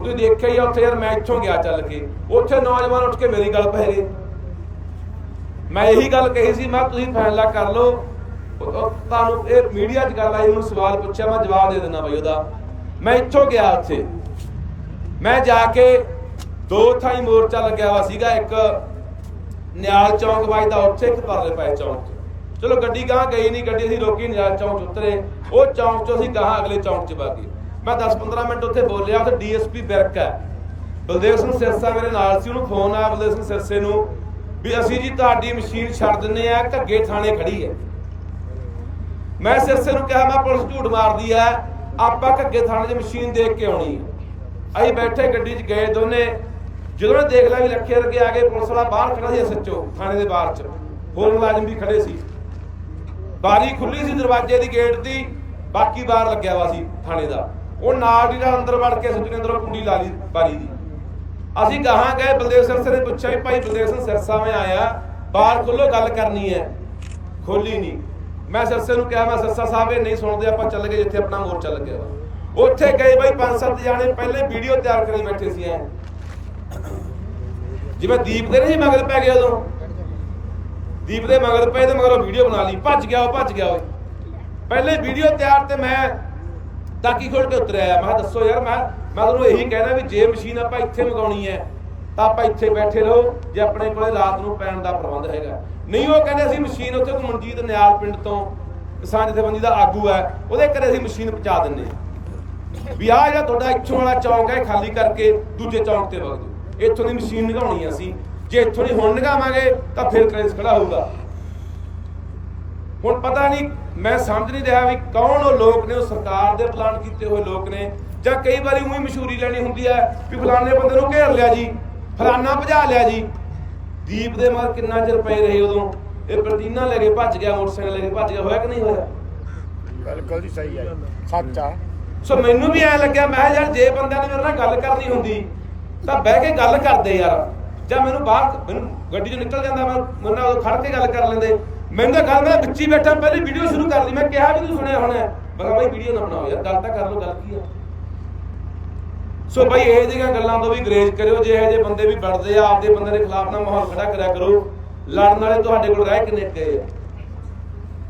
ਤੁਸੀਂ ਦੇਖਿਆ ਹੀ ਉੱਥੇ ਯਾਰ ਮੈਂ ਇੱਥੋਂ ਗਿਆ ਚੱਲ ਕੇ। ਉੱਥੇ ਨੌਜਵਾਨ ਉੱਠ ਕੇ ਮੇਰੀ ਗੱਲ ਪੈ ਗਏ ਮੈਂ ਇਹੀ ਗੱਲ ਕਹੀ ਸੀ, ਮੈਂ ਕਿਹਾ ਤੁਸੀਂ ਫੈਸਲਾ ਕਰ ਲਓ। ਤੁਹਾਨੂੰ ਇਹ ਮੀਡੀਆ 'ਚ ਗੱਲ ਆਈ ਮੈਨੂੰ ਸਵਾਲ ਪੁੱਛਿਆ, ਮੈਂ ਜਵਾਬ ਦੇ ਦਿੰਦਾ ਬਈ ਉਹਦਾ। ਮੈਂ ਇੱਥੋਂ ਗਿਆ ਉੱਥੇ। ਮੈਂ ਜਾ ਕੇ ਦੋ ਥਾਈ ਮੋਰਚਾ ਲੱਗਿਆ ਵਾ ਸੀਗਾ, ਇੱਕ ਨਿਆਲ ਚੌਂਕ ਵੱਜਦਾ ਉੱਥੇ ਇੱਕ ਪਰਲੇ ਪਾਏ ਚੌਂਕ ਚਲੋ ਗੱਡੀ ਗਾਂ ਗਈ ਨਹੀਂ ਗੱਡੀ ਅਸੀਂ ਰੋਕੀ, ਨਿਆਲ ਚੌਂਕ 'ਚ ਉਤਰੇ। ਉਹ ਚੌਂਕ 'ਚੋਂ ਅਸੀਂ ਗਾਂ ਅਗਲੇ ਚੌਂਕ 'ਚ ਵਗ ਗਏ। ਮੈਂ 10-15 ਮਿੰਟ ਉੱਥੇ ਬੋਲਿਆ ਉੱਥੇ ਡੀਐਸਪੀ ਬਿਰਕ ਹੈ। ਬਲਦੇਵ ਸਿੰਘ ਸਿਰਸਾ ਮੇਰੇ ਨਾਲ ਸੀ, ਉਹਨੂੰ ਫੋਨ ਆਇਆ ਬਲਦੇਵ ਸਿੰਘ ਸਿਰਸੇ ਨੂੰ ਵੀ ਅਸੀਂ ਜੀ ਤੁਹਾਡੀ ਮਸ਼ੀਨ ਛੱਡ ਦਿੰਨੇ ਆ ਘੱਗੇ ਥਾਣੇ ਖੜੀ ਹੈ। ਮੈਂ ਸਿਰਸੇ ਨੂੰ ਕਿਹਾ, ਮੈਂ ਪੁਲਿਸ ਝੂਠ ਮਾਰਦੀ ਆ ਆਪਾਂ ਘੱਗੇ ਥਾਣੇ 'ਚ ਮਸ਼ੀਨ ਦੇਖ ਕੇ ਆਉਣੀ ਹੈ। ਅਸੀਂ ਬੈਠੇ ਗੱਡੀ 'ਚ ਗਏ ਦੋਨੇ, ਜਦੋਂ ਉਹਨੇ ਦੇਖ ਲਿਆ ਵੀ ਲੱਖੇ ਵਰਗੇ ਆ ਗਏ, ਪੁਲਿਸ ਵਾਲਾ ਬਾਹਰ ਖੜਾ ਸੀ ਸੱਚੋ ਥਾਣੇ ਦੇ ਬਾਹਰ 'ਚ। ਹੋਰ ਮੁਲਾਜ਼ਮ ਵੀ ਖੜੇ ਸੀ। ਬਾਰੀ ਖੁੱਲੀ ਸੀ ਦਰਵਾਜ਼ੇ ਦੀ ਗੇਟ ਦੀ, ਬਾਕੀ ਬਾਹਰ ਲੱਗਿਆ ਵਾ ਸੀ ਥਾਣੇ ਦਾ। ਉਹ ਨਾਲ ਦੀ ਨਾਲ ਅੰਦਰ ਵੜ ਕੇ ਸੱਜਣੇ ਅੰਦਰੋਂ ਕੁੰਡੀ ਲਾ ਲਈ ਬਾਰੀ ਦੀ। ਅਸੀਂ ਗਾਹਾਂ ਗਏ, ਬਲਦੇਵ ਸਿਰਸਾ ਨੇ ਪੁੱਛਿਆ ਵੀ ਭਾਈ ਬਲਦੇਵ ਸਿੰਘ ਸਿਰਸਾ ਮੈਂ ਆਇਆ, ਬਾਹਰ ਖੋਲੋ, ਗੱਲ ਕਰਨੀ ਹੈ। ਖੋਲੀ ਨਹੀਂ। ਮੈਂ ਸਿਰਸੇ ਨੂੰ ਕਿਹਾ, ਮੈਂ ਸਿਰਸਾ ਸਾਹਿਬ, ਇਹ ਨਹੀਂ ਸੁਣਦੇ, ਆਪਾਂ ਚੱਲ ਗਏ ਜਿੱਥੇ ਆਪਣਾ ਮੋਰਚਾ ਲੱਗਿਆ ਉੱਥੇ ਗਏ ਬਾਈ, ਪੰਜ ਸੱਤ ਜਾਣੇ ਪਹਿਲੇ ਵੀਡੀਓ ਤਿਆਰ ਕਰੀ ਬੈਠੇ ਸੀ ਐ। ਜਿਵੇਂ ਦੀਪ ਦੇ ਨਹੀਂ ਮਗਰ ਪੈ ਗਿਆ ਉਦੋਂ। ਦੀਪ ਦੇ ਮਗਰ ਪਏ ਤੇ ਮਗਰੋਂ ਵੀਡੀਓ ਬਣਾ ਲਈ। ਭੱਜ ਗਿਆ ਉਹ, ਭੱਜ ਗਿਆ ਓਏ ਪਹਿਲੇ ਵੀਡੀਓ ਤਿਆਰ ਤੇ ਮੈਂ ਤਾਂ ਕੀ ਖੋਲ ਕੇ ਉਤਰਿਆ ਮੈਂ ਕਿਹਾ ਦੱਸੋ ਯਾਰ, ਮੈਂ ਮੈਂ ਤੁਹਾਨੂੰ ਇਹੀ ਕਹਿਣਾ ਵੀ ਜੇ ਮਸ਼ੀਨ ਆਪਾਂ ਇੱਥੇ ਮੰਗਾਉਣੀ ਹੈ, ਤਾਂ ਆਪਾਂ ਇੱਥੇ ਬੈਠੇ ਰਹੋ, ਜੇ ਆਪਣੇ ਕੋਲੇ ਰਾਤ ਨੂੰ ਪੈਣ ਦਾ ਪ੍ਰਬੰਧ ਹੈਗਾ। ਨਹੀਂ, ਉਹ ਕਹਿੰਦੇ ਅਸੀਂ ਮਸ਼ੀਨ ਉੱਥੇ ਕੋਈ ਮਨਜੀਤ ਨਿਆਲ ਪਿੰਡ ਤੋਂ ਕਿਸਾਨ ਜਥੇਬੰਦੀ ਦਾ ਆਗੂ ਹੈ, ਉਹਦੇ ਘਰੇ ਅਸੀਂ ਮਸ਼ੀਨ ਪਹੁੰਚਾ ਦਿੰਨੇ ਹਾਂ। ਵੀ ਆ ਜਿਹੜਾ ਤੁਹਾਡਾ ਇੱਥੋਂ ਵਾਲਾ ਚੌਂਕ ਹੈ ਖਾਲੀ ਕਰਕੇ ਦੂਜੇ ਚੌਂਕ ਤੇ ਵਗ ਜਾਓ। ਇੱਥੋਂ ਦੀ ਮਸ਼ੀਨ ਨਿਗਾਉਣੀ ਆ ਅਸੀਂ। ਜੇ ਇੱਥੋਂ ਦੀ ਹੁਣ ਨਿਗਾਵਾਂਗੇ, ਤਾਂ ਫਿਰ ਕਲੇਸ਼ ਖੜਾ ਹੋਊਗਾ। ਹੁਣ ਪਤਾ ਨਹੀਂ ਮੈਂ ਸਮਝ ਨਹੀਂ ਰਿਹਾ ਵੀ ਕੌਣ ਉਹ ਲੋਕ ਨੇ ਉਹ ਸਰਕਾਰ ਦੇ ਪਲਾਨ ਕੀਤੇ ਹੋਏ ਲੋਕ ਨੇ ਜਾਂ ਕਈ ਵਾਰੀ ਉਹੀ ਮਸ਼ਹੂਰੀ ਲੈਣੀ ਹੁੰਦੀ ਹੈ ਵੀ ਫਲਾਣੇ ਬੰਦੇ ਨੂੰ ਘੇਰ ਲਿਆ ਜੀ ਫਲਾਨਾ ਭਜਾ ਲਿਆ ਜੀ। ਦੀਪ ਦੇ ਮਗਰ ਕਿੰਨਾ ਚਿਰ ਪਏ ਰਹੇ ਉਦੋਂ? ਇਹ ਪ੍ਰਤੀਨਾ ਲੈ ਕੇ ਭੱਜ ਗਿਆ ਮੋਟਰਸਾਈਕਲ ਲੈ ਕੇ ਭੱਜ ਗਿਆ ਹੋਇਆ ਕਿ ਨਹੀਂ ਹੋਇਆ? ਬਿਲਕੁਲ ਜੀ ਸਹੀ ਹੈ ਸੱਚ ਆ। ਸੋ ਮੈਨੂੰ ਵੀ ਐ ਲੱਗਿਆ ਮੈਂ ਯਾਰ ਜੇ ਬੰਦਿਆਂ ਨੇ ਮੇਰੇ ਨਾਲ ਗੱਲ ਕਰਨੀ ਹੁੰਦੀ ਤਾਂ ਬਹਿ ਕੇ ਗੱਲ ਕਰਦੇ ਯਾਰ। ਜਾਂ ਮੈਨੂੰ ਬਾਹਰ ਮੈਨੂੰ ਗੱਡੀ 'ਚੋਂ ਨਿਕਲ ਜਾਂਦਾ ਮੈਂ ਮੇਰੇ ਨਾਲ ਖੜ ਕੇ ਗੱਲ ਕਰ ਲੈਂਦੇ। ਮੈਨੂੰ ਤਾਂ ਗੱਲ ਮੈਂ ਵਿੱਚ ਬੈਠਾ ਪਹਿਲੀ ਵੀਡੀਓ ਸ਼ੁਰੂ ਕਰ ਲਈ ਮੈਂ ਕਿਹਾ ਵੀ ਤੂੰ ਸੁਣਿਆ ਹੋਣਾ। ਮੈਂ ਕਿਹਾ ਬਾਈ ਵੀਡੀਓ ਨਾ ਬਣਾਓ ਯਾਰ ਗੱਲ ਤਾਂ ਕਰ ਲਓ ਗੱਲ ਕੀ ਆ। ਸੋ ਬਾਈ ਇਹ ਜਿਹੀਆਂ ਗੱਲਾਂ ਤੋਂ ਵੀ ਗਰੇਜ ਕਰਿਓ ਜੇ ਇਹ ਜਿਹੇ ਬੰਦੇ ਵੀ ਵੜਦੇ ਆ ਆਪਦੇ ਬੰਦੇ ਦੇ ਖਿਲਾਫ ਨਾ ਮਾਹੌਲ ਖੜਾ ਕਰਿਆ ਕਰੋ। ਲੜਨ ਵਾਲੇ ਤੁਹਾਡੇ ਕੋਲ ਰਹਿ ਕਿੰਨੇ ਗਏ ਆ?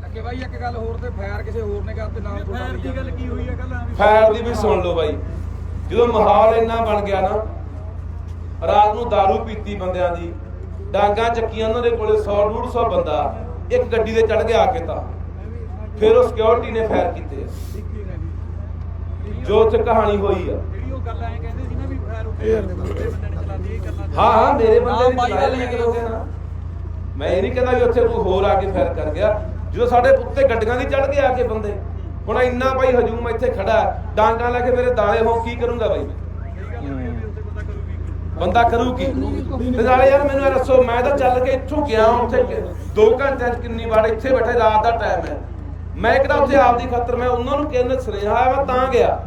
ਅੱਗੇ ਬਾਈ ਇੱਕ ਗੱਲ ਹੋਰ ਤੇ ਫਾਇਰ ਕਿਸੇ ਹੋਰ ਨੇ ਕਰਤੇ ਤੁਹਾਡਾ ਫਾਇਰ ਦੀ ਗੱਲ ਕੀ ਹੋਈ ਹੈ ਕੱਲ ਫਾਇਰ ਦੀ ਵੀ ਸੁਣ ਲਓ ਬਾਈ। ਜਦੋਂ ਮਾਹੌਲ ਇੰਨਾ ਬਣ ਗਿਆ ਨਾ ਰਾਤ ਨੂੰ दारू ਪੀਤੀ ਬੰਦਿਆਂ ਦੀ ਡਾਂਗਾ ਚੱਕੀਆਂ ਉਹਨਾਂ ਦੇ ਕੋਲੇ 100 150 ਬੰਦਾ। ਇੱਕ ਗੱਡੀ ਦੇ ਚੜ ਕੇ ਆ ਕੇ ਤਾਂ। ਫਿਰ ਉਹ ਸਿਕਿਉਰਿਟੀ ਨੇ ਫਾਇਰ ਕੀਤੇ ਜੋ ਉੱਥੇ ਕਹਾਣੀ ਹੋਈ ਆ। ਜਿਹੜੀ ਉਹ ਗੱਲ ਐ ਕਹਿੰਦੇ ਸੀ ਨਾ ਵੀ ਫਾਇਰ ਉੱਤੇ ਬੰਦੇ ਬੰਦੇ ਨੇ ਚਲਾ ਇਹ ਗੱਲਾਂ ਹਾਂ ਹਾਂ ਮੇਰੇ ਬੰਦੇ ਨੇ ਚਲਾਇਆ ਗੱਲ ਨਹੀਂ ਇਹ ਮੈਂ ਇਹ ਨਹੀਂ ਕਹਿੰਦਾ ਵੀ ਉੱਥੇ ਕੋਈ ਹੋਰ ਆ ਕੇ ਫਾਇਰ ਕਰ ਗਿਆ। ਜੋ ਸਾਡੇ ਉੱਤੇ ਗੱਡੀਆਂ ਦੀ ਚੜ ਕੇ ਆ ਕੇ ਬੰਦੇ। ਹੁਣ ਇੰਨਾ ਭਾਈ ਹਜੂਮ ਇੱਥੇ ਖੜਾ। ਹੈ, ਡਾਂਗਾਂ ਲੈ ਕੇ ਮੇਰੇ ਦਾਲੇ ਹੋ ਕੀ ਕਰੂੰਗਾ ਬਾਈ ਮੈਂ ਸਹੀ ਗੱਲ ਹੈ ਵੀ ਉੱਥੇ ਬੰਦਾ ਕਰੂ ਵੀ ਕੀ ਬੰਦਾ ਕਰੂ ਕੀ ਤੇ ਨਾਲੇ ਯਾਰ ਮੈਨੂੰ ਇਹ ਦੱਸੋ ਮੈਂ ਤਾਂ ਚੱਲ ਕੇ ਇੱਥੋਂ ਗਿਆ ਉੱਥੇ 2 ਘੰਟਿਆਂ ਚ ਕਿੰਨੀ ਵਾਰ ਇੱਥੇ ਬੈਠੇ ਰਾਤ ਦਾ ਟਾਈਮ ਹੈ। ਮੈਂ ਕਿਹੜਾ ਉੱਥੇ ਆਪਦੀ ਖਾਤਰ ਮੈਂ ਉਹਨਾਂ ਨੂੰ ਕਹਿੰਦੇ ਸੁਨੇਹਾ ਆਇਆ ਮੈਂ ਤਾਂ ਗਿਆ।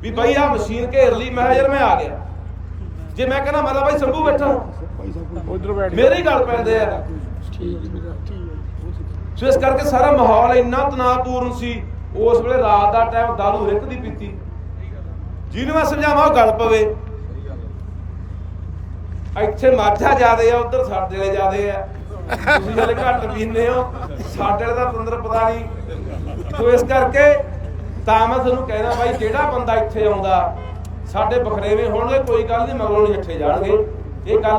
ਵੀ ਬਾਈ ਆ ਮਸ਼ੀਨ ਘੇਰ ਲਈ ਮੈਂ ਯਾਰ ਮੈਂ ਆ ਗਿਆ। ਜੇ ਮੈਂ ਕਹਿੰਦਾ ਮਤਲਬ ਬਾਈ ਸੰਭੂ ਬੈਠਾ। ਉਧਰ ਬੈਠ ਮੇਰੇ ਗੱਲ ਪੈਂਦੇ ਆ। ਸੋ ਇਸ ਕਰਕੇ ਸਾਰਾ ਮਾਹੌਲ ਇੰਨਾ ਤਣਾਅਪੂਰਨ ਸੀ ਉਸ ਵੇਲੇ ਰਾਤ ਦਾ ਟਾਈਮ ਦਾਰੂ ਰਿੱਕ ਦੀ ਪੀਤੀ। ਜਿਹਨੂੰ ਮੈਂ ਸਮਝਾਵਾਂ ਉਹ ਗੱਲ ਪਵੇ। ਇੱਥੇ ਮਾਝਾ ਜ਼ਿਆਦੇ ਆ, ਉਧਰ ਸਾਡੇ ਵਾਲੇ ਜ਼ਿਆਦੇ ਆ। ਤੁਸੀਂ ਹਲੇ ਘੱਟ ਪੀਂਦੇ ਹੋ। ਸਾਡੇ ਵਾਲੇ ਦਾ ਤੰਦਰ ਪਤਾ ਨਹੀਂ। ਸੋ ਇਸ ਕਰਕੇ ਤਾਂ ਮੈਂ ਤੁਹਾਨੂੰ ਕਹਿਣਾ ਬਾਈ, ਜਿਹੜਾ ਬੰਦਾ ਇੱਥੇ ਆਉਂਦਾ, ਸਾਡੇ ਬਖਰੇਵੇਂ ਹੋਣਗੇ, ਕੋਈ ਗੱਲ ਨਹੀਂ, ਮਗਰੋਂ ਨਹੀਂ ਇੱਥੇ ਜਾਣਗੇ। ਇਹ ਗੱਲ